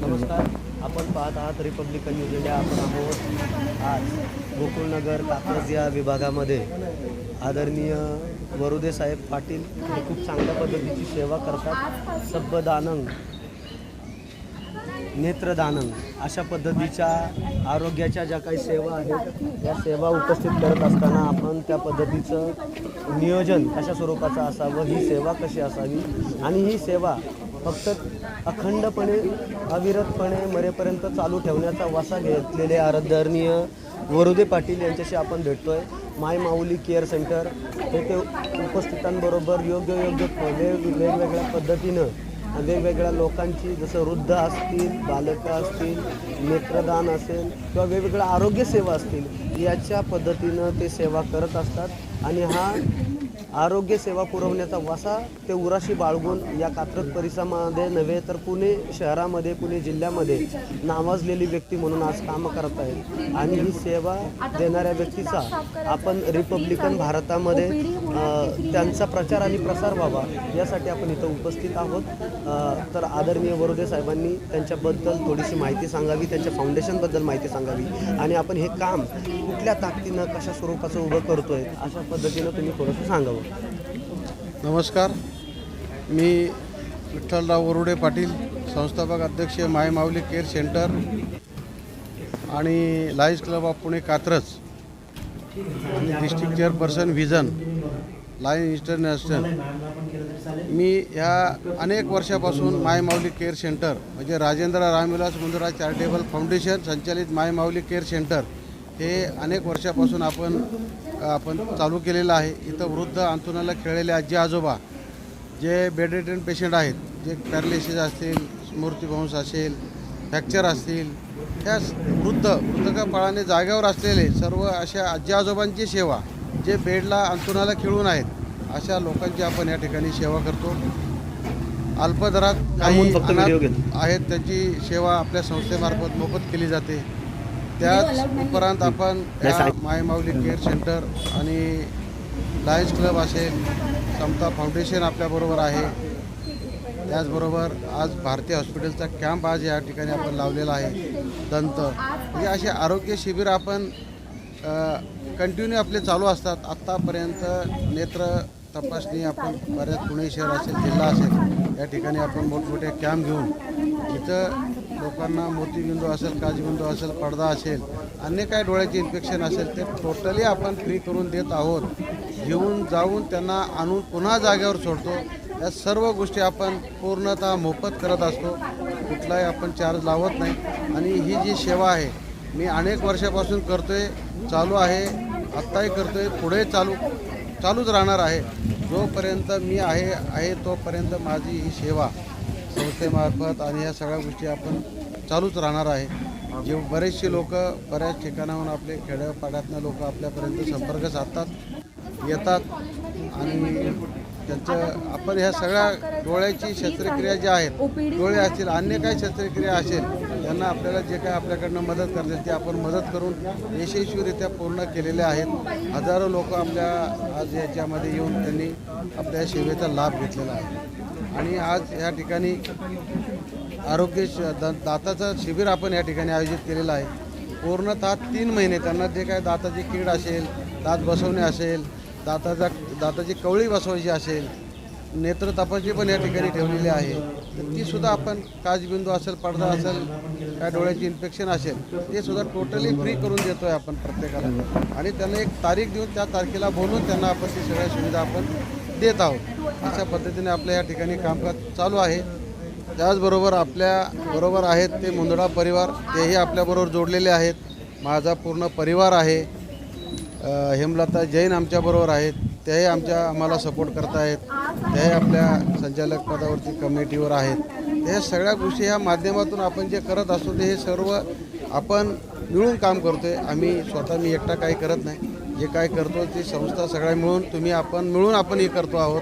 नमस्कार. आपण पाहत आहात रिपब्लिकन न्यूज इंडिया आपण आहोत आज गोकुळनगर कात्रज या विभागामध्ये. आदरणीय वरुदे साहेब पाटील हे खूप चांगल्या पद्धतीची सेवा करतात. सब्बदानंग नेत्रदानंग अशा पद्धतीच्या आरोग्याच्या ज्या काही सेवा आहेत या सेवा उपस्थित करत असताना आपण त्या पद्धतीचं नियोजन कशा स्वरूपाचं असावं ही सेवा कशी असावी आणि ही सेवा फक्त अखंडपणे अविरतपणे मरेपर्यंत चालू ठेवण्याचा वासा घेतलेले आराधरणीय वरुदे पाटील यांच्याशी आपण भेटतोय. माय माऊली केअर सेंटर हे ते उपस्थितांबरोबर योग्य योग्य वेग वेगवेगळ्या पद्धतीनं वेगवेगळ्या लोकांची जसं वृद्ध असतील बालकं असतील नेत्रदान असेल किंवा वेगवेगळ्या आरोग्य सेवा असतील याच्या पद्धतीनं ते सेवा करत असतात. आणि हा आरोग्य सेवा पुरवण्याचा वसा ते उराशी बाळगून या कात्रज परिसरामध्ये नव्हे तर पुणे शहरामध्ये पुणे जिल्ह्यामध्ये नावाजलेली व्यक्ती म्हणून आज कामं करत आहेत. आणि ही सेवा देणाऱ्या व्यक्तीचा आपण रिपब्लिकन भारतामध्ये त्यांचा प्रचार आणि प्रसार व्हावा यासाठी आपण इथं उपस्थित आहोत. तर आदरणीय वरुदे साहेबांनी त्यांच्याबद्दल थोडीशी माहिती सांगावी त्यांच्या फाउंडेशनबद्दल माहिती सांगावी. आणि आपण हे काम कुठल्या ताकदीनं कशा स्वरूपाचं उभं करतोय अशा पद्धतीनं तुम्ही थोडंसं सांगा नमस्कार. मी विठ्ठलराव वरुडे पाटील संस्थापक अध्यक्ष माय माऊली केअर सेंटर आणि Lions club of Pune Katraj आणि district chairperson vision Lion international. मी ह्या अनेक वर्षापासून माय माऊली केअर सेंटर म्हणजे राजेंद्र रामविलास मुंदुरा चॅरिटेबल फाउंडेशन संचालित मायमाऊली केअर सेंटर हे अनेक वर्षापासून आपण आपण चालू केलेलं आहे. इथं वृद्ध अंथरुणाला खेळलेले आजी आजोबा जे बेडरिटन पेशंट आहेत जे पॅरालिसिस असतील स्मृतिभ्रंश असेल फ्रॅक्चर असतील ह्या वृद्ध वृद्धकाळाने जागेवर असलेले सर्व अशा आजी आजोबांची सेवा जे बेडला अंथरुणाला खिळून आहेत अशा लोकांची आपण या ठिकाणी सेवा करतो. अल्पदरात काही. आहेत त्यांची सेवा आपल्या संस्थेमार्फत मोफत केली जाते. त्याच उपरांत आपण नाही, या सांग. माय माऊली केअर सेंटर आणि लायन्स क्लब असेल समता फाउंडेशन आपल्याबरोबर आहे. त्याचबरोबर आज भारतीय हॉस्पिटलचा कॅम्प आज या ठिकाणी आपण लावलेला आहे. दंत. म्हणजे असे आरोग्य शिबिर आपण कंटिन्यू आपले चालू असतात. आत्तापर्यंत नेत्र तपासणी आपण बऱ्याच पुणे शहर असेल जिल्हा असेल या ठिकाणी आपण मोठमोठे कॅम्प घेऊन इथं लोकांना मोतीबिंदू असेल काजबिंदू असेल पडदा असेल अन्य काय डोळ्याचे इन्फेक्शन असेल ते टोटली आपण फ्री करून देत आहोत. घेऊन जाऊन त्यांना आणून पुन्हा जागेवर सोडतो. या सर्व गोष्टी आपण पूर्णतः मोफत करत असतो. कुठलाही आपण चार्ज लावत नाही. आणि ही जी सेवा आहे मी अनेक वर्षापासून करतो आहे चालू आहे आत्ताही करतो आहे पुढे चालू चालूच राहणार आहे. जोपर्यंत मी आहे आहे तोपर्यंत माझी ही सेवा. संस्थेमार्फत आणि या सगळ्या गोष्टी आपण चालूच राहणार आहे. जे बरेचसे लोक बऱ्याच ठिकाणाहून आपले खेड्यापाड्यातनं लोक आपल्यापर्यंत संपर्क साधतात येतात आणि त्यांचं आपण ह्या सगळ्या डोळ्याची शस्त्रक्रिया ज्या आहेत डोळे असतील अन्य काही शस्त्रक्रिया असेल त्यांना आपल्याला जे काय आपल्याकडनं मदत करतील ते आपण मदत करून यशस्वीरित्या पूर्ण केलेले आहेत. हजारो लोक आपल्या आज याच्यामध्ये येऊन त्यांनी आपल्या सेवेचा लाभ घेतलेला आहे. आणि आज या ठिकाणी आरोग्य दाताचं शिबिर आपण या ठिकाणी आयोजित केलेलं आहे. पूर्णतः तीन महिने त्यांना जे काय दाताची कीड असेल दात बसवणे असेल दाताचा दाताची कवळी बसवायची असेल नेत्र तपासणी पण या ठिकाणी ठेवलेली आहे तर ती सुद्धा आपण काजबिंदू असेल पडदा असेल काय डोळ्याची इन्फेक्शन असेल ते सुद्धा टोटली फ्री करून देतो आहे आपण प्रत्येकाला. आणि त्यांना एक तारीख देऊन त्या तारखेला बोलून त्यांना आपण ती सगळ्या सुविधा आपण देत आहोत. अशा पद्धतीने आपल्या या ठिकाणी कामकाज चालू आहे. त्याचबरोबर आपल्या बरोबर आहेत ते मुंदडा परिवार तेही आपल्याबरोबर जोडलेले आहेत. माझा पूर्ण परिवार आहे. हेमलता जैन आमच्याबरोबर आहेत. त्याही आमच्या आम्हाला सपोर्ट करत आहेत आपल्या संचालक पदावरती कमिटीवर आहेत. हे सगळ्या गोष्टी ह्या माध्यमातून आपण जे करत असतो ते हे सर्व आपण मिळून काम करतो आहे आम्ही स्वतः मी एकटा काही करत नाही. जे काय करतो ती संस्था सगळ्या मिळून तुम्ही आपण मिळून आपण हे करतो आहोत.